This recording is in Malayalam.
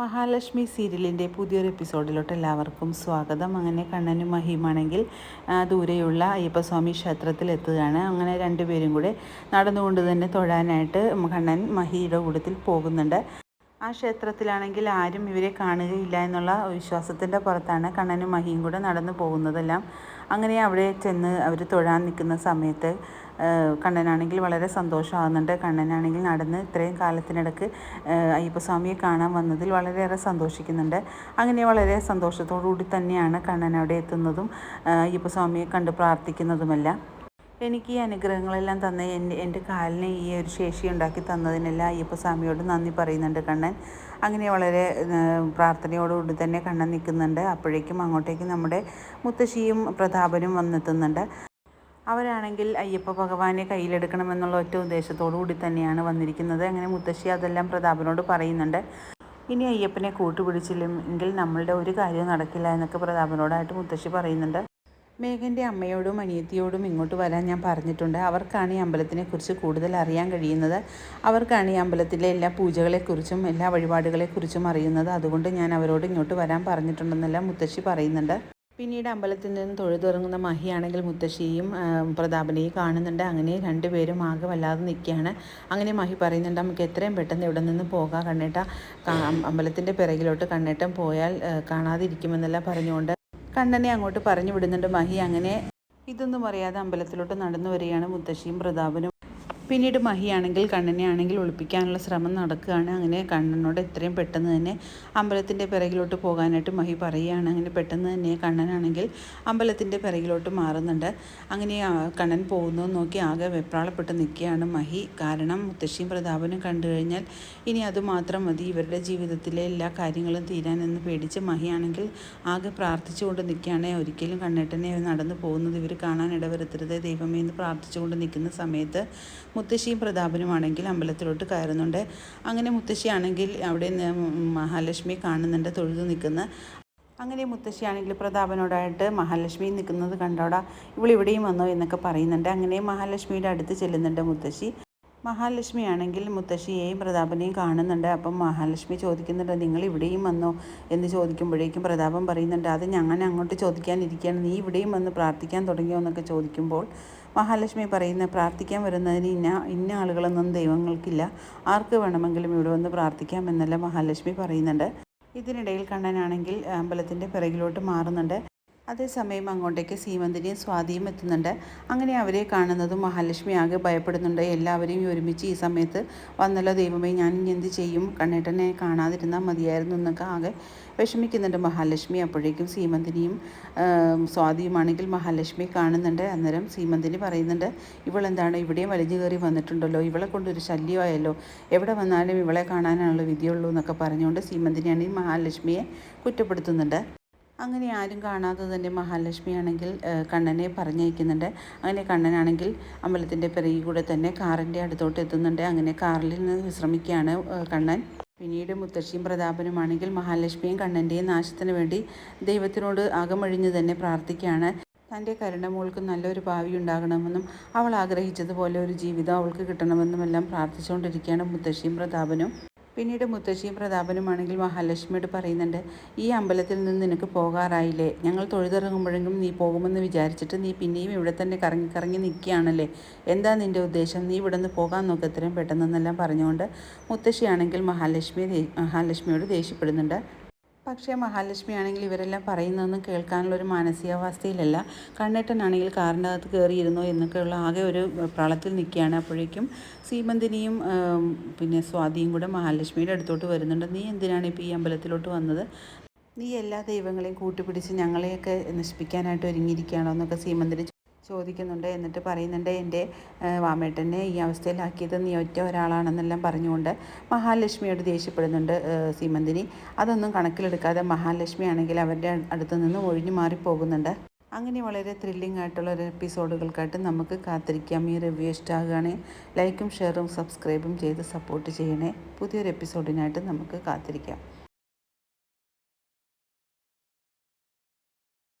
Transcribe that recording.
മഹാലക്ഷ്മി സീരിയലിന്റെ പുതിയൊരു എപ്പിസോഡിലോട്ട് എല്ലാവർക്കും സ്വാഗതം. അങ്ങനെ കണ്ണനും മഹിയുമാണെങ്കിൽ ദൂരെയുള്ള അയ്യപ്പസ്വാമി ക്ഷേത്രത്തിൽ എത്തുകയാണ് അങ്ങനെ രണ്ടുപേരും കൂടെ നടന്നുകൊണ്ട് തന്നെ തൊഴാനായിട്ട് കണ്ണൻ മഹിയുടെ കൂട്ടത്തിൽ പോകുന്നുണ്ട്. ആ ക്ഷേത്രത്തിലാണെങ്കിൽ ആരും ഇവരെ കാണുകയില്ല എന്നുള്ള വിശ്വാസത്തിന്റെ പുറത്താണ് കണ്ണനും മഹിയും കൂടെ നടന്നു പോകുന്നതെല്ലാം. അങ്ങനെ അവിടെ ചെന്ന് അവർ തൊഴാൻ നിൽക്കുന്ന സമയത്ത് കണ്ണനാണെങ്കിൽ വളരെ സന്തോഷമാകുന്നുണ്ട് കണ്ണനാണെങ്കിൽ നടന്ന് ഇത്രയും കാലത്തിനിടക്ക് അയ്യപ്പസ്വാമിയെ കാണാൻ വന്നതിൽ വളരെയേറെ സന്തോഷിക്കുന്നുണ്ട്. അങ്ങനെ വളരെ സന്തോഷത്തോടു കൂടി തന്നെയാണ് കണ്ണൻ അവിടെ എത്തുന്നതും അയ്യപ്പസ്വാമിയെ കണ്ട് പ്രാർത്ഥിക്കുന്നതുമെല്ലാം. എനിക്ക് ഈ അനുഗ്രഹങ്ങളെല്ലാം തന്ന എന്റെ എന്റെ കാലിന് ഈ ഒരു ശേഷി ഉണ്ടാക്കി തന്നതിനെല്ലാം അയ്യപ്പസ്വാമിയോട് നന്ദി പറയുന്നുണ്ട് കണ്ണൻ. അങ്ങനെ വളരെ പ്രാർത്ഥനയോടുകൂടി തന്നെ കണ്ണൻ നിൽക്കുന്നുണ്ട്. അപ്പോഴേക്കും അങ്ങോട്ടേക്ക് നമ്മുടെ മുത്തശ്ശിയും പ്രതാപനും വന്നെത്തുന്നുണ്ട്. അവരാണെങ്കിൽ അയ്യപ്പ ഭഗവാനെ കയ്യിലെടുക്കണമെന്നുള്ള ഒറ്റ ഉദ്ദേശത്തോടു കൂടി തന്നെയാണ് വന്നിരിക്കുന്നത്. അങ്ങനെ മുത്തശ്ശി അതെല്ലാം പ്രതാപനോട് പറയുന്നുണ്ട്. ഇനി അയ്യപ്പനെ കൂട്ടുപിടിച്ചില്ലെങ്കിൽ നമ്മളുടെ ഒരു കാര്യവും നടക്കില്ല എന്നൊക്കെ പ്രതാപനോടായിട്ട് മുത്തശ്ശി പറയുന്നുണ്ട്. മേഘന്റെ അമ്മയോടും അനിയത്തിയോടും ഇങ്ങോട്ട് വരാൻ ഞാൻ പറഞ്ഞിട്ടുണ്ട്. അവർക്കാണ് ഈ അമ്പലത്തിനെക്കുറിച്ച് കൂടുതൽ അറിയാൻ കഴിയുന്നത്. അവർക്കാണ് ഈ അമ്പലത്തിലെ എല്ലാ പൂജകളെക്കുറിച്ചും എല്ലാ വഴിപാടുകളെക്കുറിച്ചും അറിയുന്നത്. അതുകൊണ്ട് ഞാൻ അവരോട് ഇങ്ങോട്ട് വരാൻ പറഞ്ഞിട്ടുണ്ടെന്നെല്ലാം മുത്തശ്ശി പറയുന്നുണ്ട്. പിന്നീട് അമ്പലത്തിൽ നിന്ന് തൊഴുതുറങ്ങുന്ന മഹിയാണെങ്കിൽ മുത്തശ്ശിയും പ്രതാപനെയും കാണുന്നുണ്ട്. അങ്ങനെ രണ്ടുപേരും ആകെ വല്ലാതെ നിൽക്കുകയാണ്. അങ്ങനെ മഹി പറയുന്നുണ്ട് നമുക്ക് എത്രയും പെട്ടെന്ന് ഇവിടെ നിന്ന് പോകാം കണ്ണേട്ട. അമ്പലത്തിന്റെ പിറകിലോട്ട് കണ്ണേട്ടം പോയാൽ കാണാതിരിക്കുമെന്നെല്ലാം പറഞ്ഞുകൊണ്ട് കണ്ണനെ അങ്ങോട്ട് പറഞ്ഞു വിടുന്നുണ്ട് മഹി. അങ്ങനെ ഇതൊന്നും അറിയാതെ അമ്പലത്തിലോട്ട് നടന്നു വരികയാണ് മുത്തശ്ശിയും പ്രതാപനും. പിന്നീട് മഹിയാണെങ്കിൽ കണ്ണനെ ആണെങ്കിൽ ഒളിപ്പിക്കാനുള്ള ശ്രമം നടക്കുകയാണ്. അങ്ങനെ കണ്ണനോട് എത്രയും പെട്ടെന്ന് തന്നെ അമ്പലത്തിന്റെ പിറകിലോട്ട് പോകാനായിട്ട് മഹി പറയുകയാണ്. അങ്ങനെ പെട്ടെന്ന് തന്നെ കണ്ണനാണെങ്കിൽ അമ്പലത്തിന്റെ പിറകിലോട്ട് മാറുന്നുണ്ട്. അങ്ങനെ കണ്ണൻ പോകുന്നു നോക്കി ആകെ വെപ്രാളപ്പെട്ട് നിൽക്കുകയാണ് മഹി. കാരണം മുത്തശ്ശിയും പ്രതാപനും കണ്ടു കഴിഞ്ഞാൽ ഇനി അതുമാത്രം മതി. ഇവരുടെ ജീവിതത്തിലെ എല്ലാ കാര്യങ്ങളും തീരാനെന്ന് പേടിച്ച് മഹിയാണെങ്കിൽ ആകെ പ്രാർത്ഥിച്ചുകൊണ്ട് നിൽക്കുകയാണ്. ഒരിക്കലും കണ്ണേട്ടനെ നടന്നു പോകുന്നത് ഇവർ കാണാൻ ഇടവരുത്തരുത്. ദൈവമേ എന്ന് പ്രാർത്ഥിച്ചുകൊണ്ട് നിൽക്കുന്ന സമയത്ത് മുത്തശ്ശിയും പ്രതാപനുമാണെങ്കിൽ അമ്പലത്തിലോട്ട് കയറുന്നുണ്ട്. അങ്ങനെ മുത്തശ്ശിയാണെങ്കിൽ അവിടെ മഹാലക്ഷ്മി കാണുന്നുണ്ട് തൊഴുതു നിൽക്കുന്ന. അങ്ങനെ മുത്തശ്ശിയാണെങ്കിൽ പ്രതാപനോടായിട്ട് മഹാലക്ഷ്മി നിൽക്കുന്നത് കണ്ടോടാ ഇവളിവിടെയും വന്നോ എന്നൊക്കെ പറയുന്നുണ്ട്. അങ്ങനെ മഹാലക്ഷ്മിയുടെ അടുത്ത് ചെല്ലുന്നുണ്ട് മുത്തശ്ശി. മഹാലക്ഷ്മി ആണെങ്കിൽ മുത്തശ്ശിയെയും പ്രതാപനെയും കാണുന്നുണ്ട്. അപ്പം മഹാലക്ഷ്മി ചോദിക്കുന്നുണ്ട് നിങ്ങൾ ഇവിടെയും വന്നോ? എന്ന് ചോദിക്കുമ്പോഴേക്കും പ്രതാപൻ പറയുന്നുണ്ട് അത് ഞാൻ അങ്ങോട്ട് ചോദിക്കാനിരിക്കുകയാണ്. നീ ഇവിടെയും വന്ന് പ്രാർത്ഥിക്കാൻ തുടങ്ങിയോ? എന്നൊക്കെ ചോദിക്കുമ്പോൾ മഹാലക്ഷ്മി പറയുന്ന പ്രാർത്ഥിക്കാൻ വരുന്നതിന് ഇന്ന ഇന്ന ആളുകളൊന്നും ദൈവങ്ങൾക്കില്ല. ആർക്ക് വേണമെങ്കിലും ഇവിടെ വന്ന് പ്രാർത്ഥിക്കാം എന്നല്ല മഹാലക്ഷ്മി പറയുന്നുണ്ട്. ഇതിനിടയിൽ കണ്ണനാണെങ്കിൽ അമ്പലത്തിന്റെ പിറകിലോട്ട് മാറുന്നുണ്ട്. അതേസമയം അങ്ങോട്ടേക്ക് സീമന്തിനെയും സ്വാതിയും എത്തുന്നുണ്ട്. അങ്ങനെ അവരെ കാണുന്നതും മഹാലക്ഷ്മി ആകെ ഭയപ്പെടുന്നുണ്ട്. എല്ലാവരെയും ഒരുമിച്ച് ഈ സമയത്ത് വന്നല്ലോ ദൈവമേ ഞാൻ ഇനി എന്ത് ചെയ്യും? കണ്ണേട്ടനെ കാണാതിരുന്നാൽ മതിയായിരുന്നു എന്നൊക്കെ ആകെ വിഷമിക്കുന്നുണ്ട് മഹാലക്ഷ്മി. അപ്പോഴേക്കും സീമന്തിനിയും സ്വാതിയുമാണെങ്കിൽ മഹാലക്ഷ്മി കാണുന്നുണ്ട്. അന്നേരം സീമന്തിനി പറയുന്നുണ്ട് ഇവളെന്താണ്? ഇവിടെയും വലിഞ്ഞു കയറി വന്നിട്ടുണ്ടല്ലോ. ഇവളെ കൊണ്ടൊരു ശല്യമായല്ലോ. എവിടെ വന്നാലും ഇവളെ കാണാനാണല്ലോ വിധിയുള്ളൂ എന്നൊക്കെ പറഞ്ഞുകൊണ്ട് സീമന്തിനിയാണെങ്കിൽ മഹാലക്ഷ്മിയെ കുറ്റപ്പെടുത്തുന്നുണ്ട്. അങ്ങനെ ആരും കാണാതെ തന്നെ മഹാലക്ഷ്മി ആണെങ്കിൽ കണ്ണനെ പറഞ്ഞയക്കുന്നുണ്ട്. അങ്ങനെ കണ്ണനാണെങ്കിൽ അമ്പലത്തിന്റെ പിറകിൽ കൂടെ തന്നെ കാറിന്റെ അടുത്തോട്ട് എത്തുന്നുണ്ട്. അങ്ങനെ കാറിൽ നിന്ന് വിശ്രമിക്കുകയാണ് കണ്ണൻ. പിന്നീട് മുത്തശ്ശിയും പ്രതാപനുമാണെങ്കിൽ മഹാലക്ഷ്മിയും കണ്ണന്റെയും നാശത്തിന് വേണ്ടി ദൈവത്തിനോട് അകമഴിഞ്ഞ് തന്നെ പ്രാർത്ഥിക്കുകയാണ്. തന്റെ കരുണമോൾക്ക് നല്ലൊരു ഭാവി ഉണ്ടാകണമെന്നും അവൾ ആഗ്രഹിച്ചതുപോലെ ഒരു ജീവിതം അവൾക്ക് കിട്ടണമെന്നും എല്ലാം പ്രാർത്ഥിച്ചുകൊണ്ടിരിക്കുകയാണ് മുത്തശ്ശിയും പ്രതാപനും. പിന്നീട് മുത്തശ്ശിയും പ്രതാപനുമാണെങ്കിൽ മഹാലക്ഷ്മിയോട് പറയുന്നുണ്ട് ഈ അമ്പലത്തിൽ നിന്ന് നിനക്ക് പോകാറായില്ലേ? ഞങ്ങൾ തൊഴുതിറങ്ങുമ്പോഴെങ്കിലും നീ പോകുമെന്ന് വിചാരിച്ചിട്ട് നീ പിന്നെയും ഇവിടെ തന്നെ കറങ്ങി കറങ്ങി നിൽക്കുകയാണല്ലേ? എന്താ നിന്റെ ഉദ്ദേശം? നീ ഇവിടെ നിന്ന് പോകാൻ നോക്ക് ഇത്രയും പെട്ടെന്നെന്നെല്ലാം പറഞ്ഞുകൊണ്ട് മുത്തശ്ശിയാണെങ്കിൽ മഹാലക്ഷ്മിയെ മഹാലക്ഷ്മിയോട് ദേഷ്യപ്പെടുന്നുണ്ട്. പക്ഷേ മഹാലക്ഷ്മി ആണെങ്കിൽ ഇവരെല്ലാം പറയുന്നതൊന്നും കേൾക്കാനുള്ള ഒരു മാനസികാവസ്ഥയിലല്ല. കണ്ണേട്ടനാണെങ്കിൽ കാറിന്റെ അകത്ത് കയറിയിരുന്നോ എന്നൊക്കെയുള്ള ആകെ ഒരു പ്രളത്തിൽ നിൽക്കുകയാണ്. അപ്പോഴേക്കും സീമന്തിനിയും പിന്നെ സ്വാതിയും കൂടെ മഹാലക്ഷ്മിയുടെ അടുത്തോട്ട് വരുന്നുണ്ട്. നീ എന്തിനാണ് ഇപ്പോൾ ഈ അമ്പലത്തിലോട്ട് വന്നത്? നീ എല്ലാ ദൈവങ്ങളെയും കൂട്ടുപിടിച്ച് ഞങ്ങളെയൊക്കെ നശിപ്പിക്കാനായിട്ട് ഒരുങ്ങിയിരിക്കുകയാണോ? എന്നൊക്കെ സീമന്തിനി ചോദിക്കുന്നുണ്ട് എന്നിട്ട് പറയുന്നുണ്ട് എന്റെ വാമേട്ടനെ ഈ അവസ്ഥയിലാക്കിയത് നീ ഒറ്റ ഒരാളാണെന്നെല്ലാം പറഞ്ഞുകൊണ്ട് മഹാലക്ഷ്മിയോട് ദേഷ്യപ്പെടുന്നുണ്ട് സീമന്തിനി. അതൊന്നും കണക്കിലെടുക്കാതെ മഹാലക്ഷ്മി ആണെങ്കിൽ അവരുടെ അടുത്ത് നിന്ന് ഒഴിഞ്ഞു മാറിപ്പോകുന്നുണ്ട്. അങ്ങനെ വളരെ ത്രില്ലിംഗ് ആയിട്ടുള്ള ഒരു എപ്പിസോഡുകൾക്കായിട്ട് നമുക്ക് കാത്തിരിക്കാം. ഈ റിവ്യൂ ഇഷ്ടമാകുകയാണെങ്കിൽ ലൈക്കും ഷെയറും സബ്സ്ക്രൈബും ചെയ്ത് സപ്പോർട്ട് ചെയ്യണേ. പുതിയൊരു എപ്പിസോഡിനായിട്ട് നമുക്ക് കാത്തിരിക്കാം.